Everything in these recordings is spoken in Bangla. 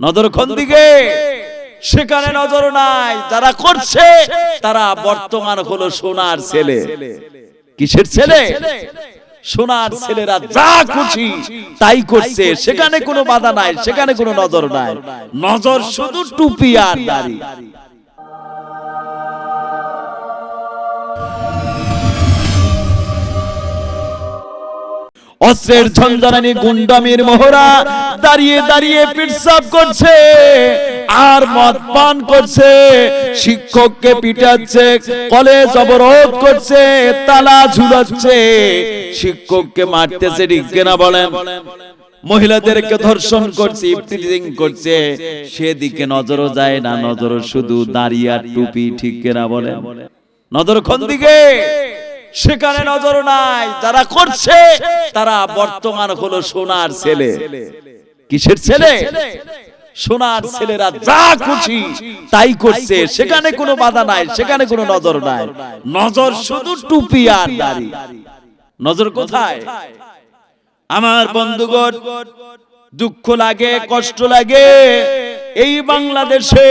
নজর কোন দিকে? সেখানে নজর নাই। যারা করছে তারা বর্তমান হলো সোনার ছেলে। কিসের ছেলে? সোনার ছেলেরা যা খুশি তাই করছে। সেখানে কোনো বাধা নাই সেখানে কোনো নজর নাই। নজর শুধু টুপি আর দাড়ি। অস্ত্রের ঝঞ্ঝানি গুন্ডামির মোহরা দাঁড়িয়ে দাঁড়িয়ে পিটসাপ করছে, আর মদ পান করছে, শিক্ষককে পিটাচ্ছে, কলেজ অবরোধ করছে, তালা ঝুলাচ্ছে, শিক্ষককে মারতেছে ঠিক কিনা বলেন? মহিলাদেরকে ধর্ষণ করছে ইফটিজিং করছে, সেদিকে নজরও যায় না, নজরও শুধু দাঁড়িয়ে আর টুপি ঠিক কিনা বলেন? নজর কোন দিকে? সেখানে নজর নাই, যারা করছে, তারা বর্তমান হলো সোনার ছেলে। কিসের ছেলে? সোনার ছেলেরা যা খুশি তাই করছে, সেখানে কোনো বাধা নাই, সেখানে কোনো নজর নাই। নজর শুধু টুপি আর দাড়ি। নজর কোথায়? আমার বন্ধুগণ, দুঃখ লাগে, কষ্ট লাগে, এই বাংলাদেশে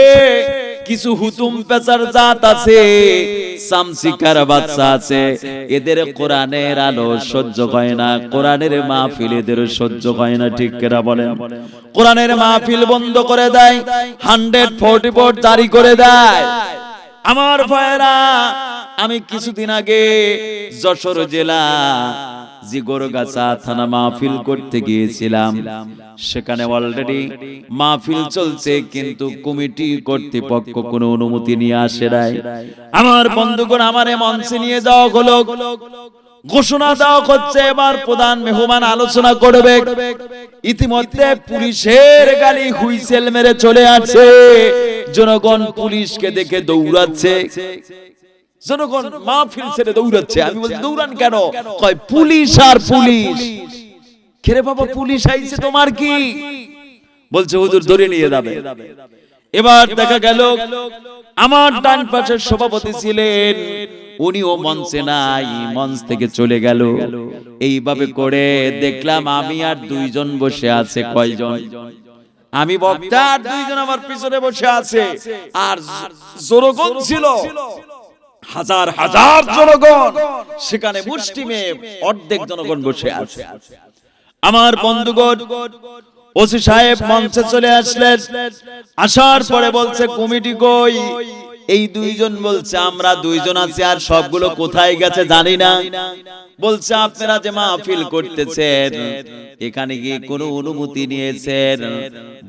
কিছু হুতুম পেচার জাত আছে সামসিকার বাচ্চা আছে। এদের কোরআনের আলো সহ্য হয় না, কোরআনের মাহফিল এদের সহ্য হয় না, ঠিক কেরা বলেন? কোরআনের মাহফিল বন্ধ করে দেয়, হান্ড্রেড ফোর্টি ফোর জারি করে দেয়। আমার ভাইরা আমি কিছুদিন আগে যশোর জেলা জিগরগাছা থানা মাহফিল করতে গিয়েছিলাম সেখানে অলরেডি মাহফিল চলছে কিন্তু কমিটি কর্তৃপক্ষ কোনো অনুমতি নিয়ে আসে নাই। আমার বন্ধুগণ আমারে মঞ্চে নিয়ে যাওয়া হলো। ঘোষণা দেওয়া হচ্ছে এবার প্রধান মেহমান আলোচনা করবে। ইতিমধ্যে পুলিশের গাড়ি হুইসেল মেরে চলে আসছে জনগণ পুলিশকে দেখে দৌড়াচ্ছে। জনগণ মাহফিল ছেড়ে দৌড়াচ্ছে। আমি বলছি দৌড়ান কেন? কয় পুলিশ আর পুলিশ খেরে বাবা পুলিশ আইছে তোমার কি? বলছে হুজুর ধরে নিয়ে যাবে। এবার দেখা গেল আমার ডান পাশের সভাপতি ছিলেন। উনিও মঞ্চে নাই মঞ্চ থেকে চলে গেল। এইভাবে করে দেখলাম আমি আর দুইজন বসে আছে কয়জন? আমি বক্তা আর দুইজন আমার পিছনে বসে আছে। আর জোরগণ ছিল। হাজার হাজার জনগণ। সেখানে মুষ্টিমে অর্ধেক জনগণ বসে আছে। আমার বন্ধুগণ ওসি সাহেব মঞ্চে চলে আসলেন। আসার পরে বলছে কমিটি কই? এই দুইজন বলছে, আমরা দুইজন আছি আর সবগুলো কোথায় গেছে জানি না। বলছে, আপনারা যে মাহফিল করতেছেন, এখানে গিয়ে কোনো অনুমতি নিয়েছেন?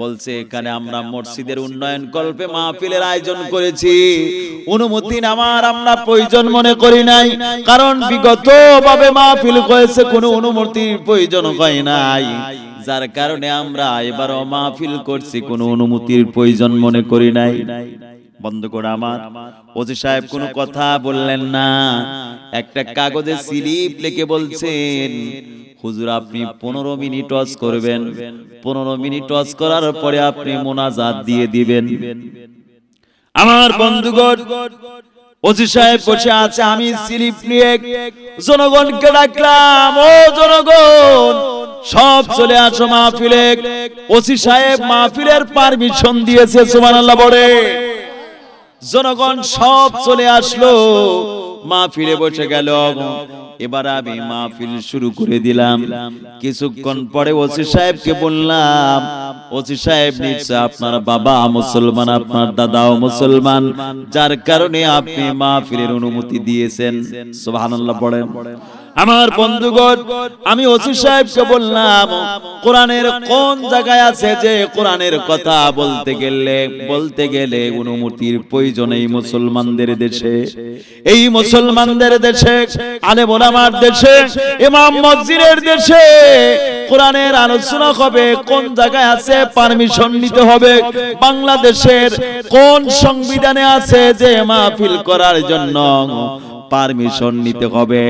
বলছে, এখানে আমরা মসজিদের উন্নয়ন কল্পে মাহফিলের আয়োজন করেছি। অনুমতি নেওয়ার আমরা প্রয়োজন মনে করি নাই, কারণ বিগত ভাবে মাহফিল করেছে কোনো অনুমতির প্রয়োজন হয় নাই। যার কারণে আমরা এবারও মাহফিল করছি, কোনো অনুমতির প্রয়োজন মনে করি নাই। বন্ধ করে আমার। ওজি সাহেব কোনো কথা বললেন না। একটা কাগজে স্লিপ লিখে বলছেন, হুজুর, আপনি পনেরো মিনিট টস করবেন। পনেরো মিনিট টস করার পরে আপনি মোনাজাত দিয়ে দিবেন। আমার বন্ধুগণ, ওজি সাহেব বসে আছে, আমি স্লিপ নিয়ে জনগণকে ডাকলাম, ও জনগণ, সব চলে আসো মাহফিলে। ওসি সাহেব মাহফিলের পারমিশন দিয়েছে, সুবহানাল্লাহ বলে। জনগণ সব চলে আসলো। মাহফিলে বসে গেল। এবার আমি মা মাহফিল শুরু করে দিলাম। কিছুক্ষণ পরে ওসি সাহেবকে বললাম ওসি সাহেব নিশ্চয় আপনার বাবা মুসলমান আপনার দাদাও মুসলমান। যার কারণে আপনি মা মাহফিলের অনুমতি দিয়েছেন। সুবহানাল্লাহ পড়েন। আমার বন্ধুগণ আমি ওসি সাহেবকে বললাম কোরআনের কোন জায়গায় আছে যে কোরআনের কথা বলতে গেলে বলতে গেলে অনুমতির প্রয়োজন এই মুসলমানদের দেশে। এই মুসলমানদের দেশে আলে আমার দেশে ইমাম মসজিদের দেশে কোরআনের আলোচনা হবে কোন জায়গায় আছে পারমিশন নিতে হবে বাংলাদেশের কোন সংবিধানে আছে যে মাহফিল করার জন্য পারমিশন নিতে হবে।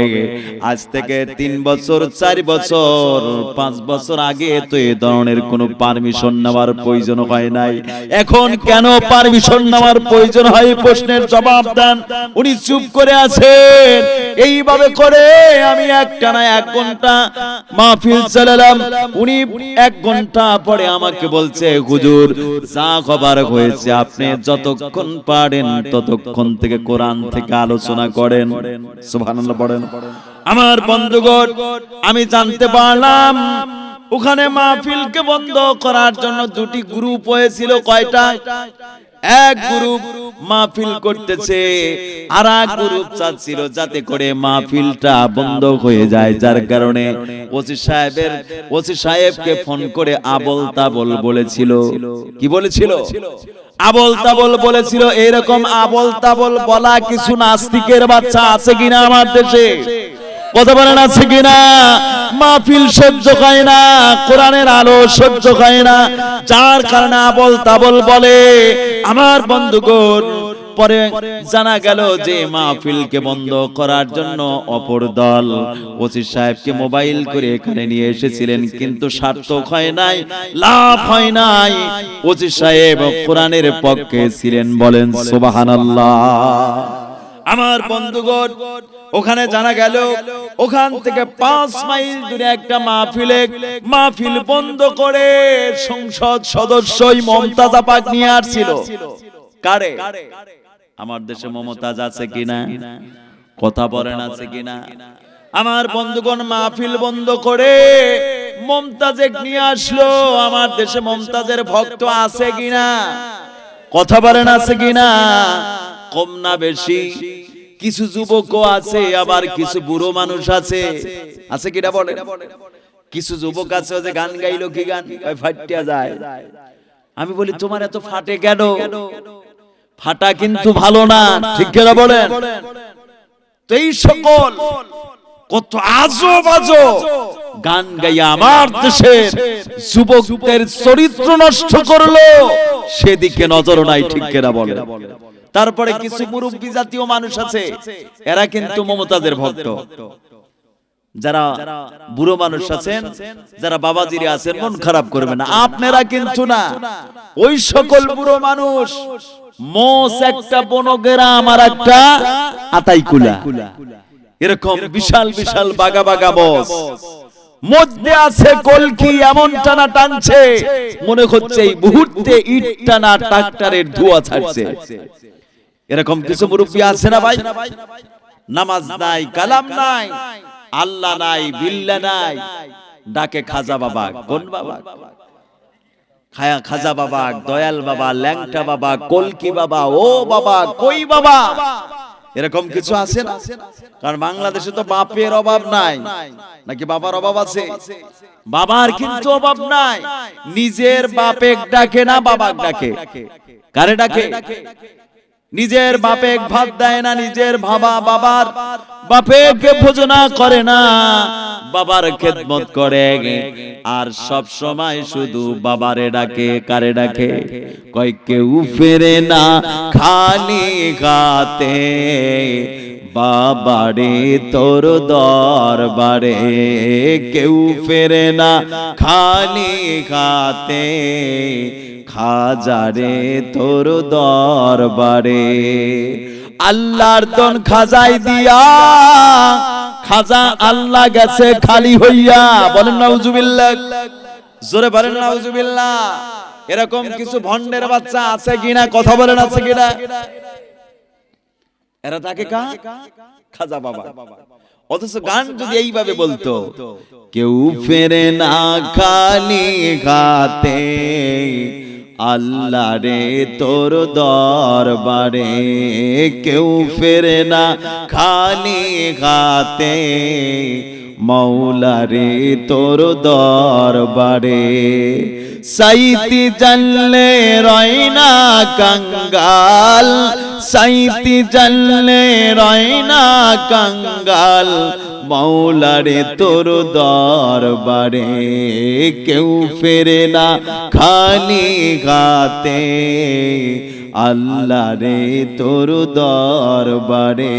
আজ থেকে তিন বছর চার বছর পাঁচ বছর আগে তো এ ধরনের কোনো পারমিশন নেওয়ার প্রয়োজন হয় নাই। এখন কেন পারমিশন নেওয়ার প্রয়োজন হয়? প্রশ্নের জবাব দেন। উনি চুপ করে আছেন। এইভাবে করে আমি একটা না এক ঘণ্টা মাহফিল চালালাম। উনি এক ঘণ্টা পরে আমাকে বলছে হুজুর যা খবর হয়েছে আপনি যতক্ষণ পারেন ততক্ষণ থেকে কোরআন থেকে আলোচনা করেন। সুবহানাল্লাহ পড়েন। আমার বন্ধুগণ, আমি জানতে পারলাম, ওখানে মাহফিলকে বন্ধ করার জন্য দুটি গ্রুপ হয়েছিল, কয়টা? এক গ্রুপ মাহফিল করতেছে আর এক গ্রুপ চাচ্ছিল যাতে করে মাহফিলটা বন্ধ হয়ে যায়, যার কারণে ওসি সাহেবের, ওসি সাহেবকে ফোন করে আবল তাবল বলেছিল। কি বলেছিল? আবল তাবল বলেছিল, এরকম আবল তাবল বলা কিছু নাস্তিকের বাচ্চা আছে কিনা আমার দেশে? কথা বলেন আছে কিনা? মাহফিল সহ্য হয় না, কোরআনের আলো সহ্য হয় না। যার কারণে আবল তাবল বলে, আমার বন্ধুগণ, পরে জানা গেল যে মাহফিলকে বন্ধ করার জন্য অপর দল। ওসি সাহেবকে মোবাইল করে এখানে নিয়ে এসেছিলেন, কিন্তু সার্থক হয় নাই, লাভ হয় নাই। ওসি সাহেব কোরআনের পক্ষে ছিলেন, বলেন, সুবহানাল্লাহ। আমার বন্ধুগণ ওখানে জানা গেল ওখান থেকে পাঁচ মাইল দূরে একটা মাহফিলে মাহফিল বন্ধ করে সংসদ সদস্যই মমতাজ আপাক নিয়ে আসছিল। কারে? আমার দেশে মমতাজ আছে কিনা? কথা বলেন আছে কিনা? আমার বন্ধুগণ মাহফিল বন্ধ করে মমতাজে নিয়ে আসলো। আমার দেশে মমতাজের ভক্ত আছে কিনা? কথা বলেন আছে কিনা? কম না বেশি। কিছু যুবকও আছে আবার কিছু বুড়ো মানুষ আছে। আছে। কিনা বলে কিছু যুবক আছে যে গান গাইলো কি গান? ফাটিয়া যায়। আমি বলি তোমার এত ফাটে কেন? ফাটা কিন্তু ভালো না। ঠিক কেনা বলেন? তো এই সকল কত আজো বাজো গান গাইয়া আমার দেশের যুবকদের চরিত্র নষ্ট করল। সেদিকে নজর নাই ঠিক কেনা বলে তারপরে কিছু মুরব্বী জাতীয় মানুষ আছে। এরা কিন্তু মমতাজের ভক্ত। যারা বুড়ো মানুষ আছেন যারা বাবাজিরে আছেন মন খারাপ করবে না। আপনারা কিন্তু না। ওই সকল বুড়ো মানুষ মোস একটা বনগেরা আমার একটা আতাইকুলা। এরকম বিশাল বিশাল বাগা বাগা বস মধ্যে আছে কলকি এমন টানা টানছে। মনে হচ্ছে এই মুহূর্তে ইট টানা ট্রাক্টরের ধোঁয়া ছাড়ছে। এরকম কিছু মুরব্বী আছে না ভাই? নামাজ নাই, কালাম নাই, আল্লাহ নাই, বিল্লা নাই, ডাকে খাজা বাবা, কোন বাবা? খায়া খাজা বাবা, দয়াল বাবা, ল্যাংটা বাবা, কলকি বাবা, ও বাবা, কই বাবা? এরকম কিছু আছে না? কারণ বাংলাদেশে তো বাপের অভাব নাই। নাকি বাবার অভাব আছে? বাবার কিন্তু অভাব নাই। নিজের বাপেক ডাকে না, বাবাক ডাকে। কারে ডাকে? নিজের বাপে ভাত দেয় না, নিজের ভাবা বাবার। বাপেকে ভোজনা করে না, বাবার খেদমত করে। আর সব সময় শুধু বাবারে ডাকে, কারে ডাকে? কয়, কেউ ফেরে না, খালি খাতে বাবারে তোর দরবারে, কেউ ফেরে না, খালি খাতে খাজারে তোর দরবারে। আল্লাহর দন খাজাই দিয়া। খাজা আল্লাহ গেছে খালি হইয়া। বলেন নাউজুবিল্লাহ। জোরে বলেন নাউজুবিল্লাহ। এরকম কিছু ভন্ডের বাচ্চা আছে কিনা কথা বলেন আছে কিনা? এরা তাকে কা? খাজা বাবা। অথচ গান যদি এইভাবে বলতো কেউ ফেরে না খালি খাতে আল্লাহ রে তোর দরবারে কেউ ফেরে না খালি খাতে মৌলা রে তোর দরবারে সাইতি জানলে রয়না কঙ্গাল, সাইতি জানলে রয়না কঙ্গাল মৌলারে তোর দরবারে কেউ ফেরে না খালি গাতে আল্লাহ রে তোর দরবারে।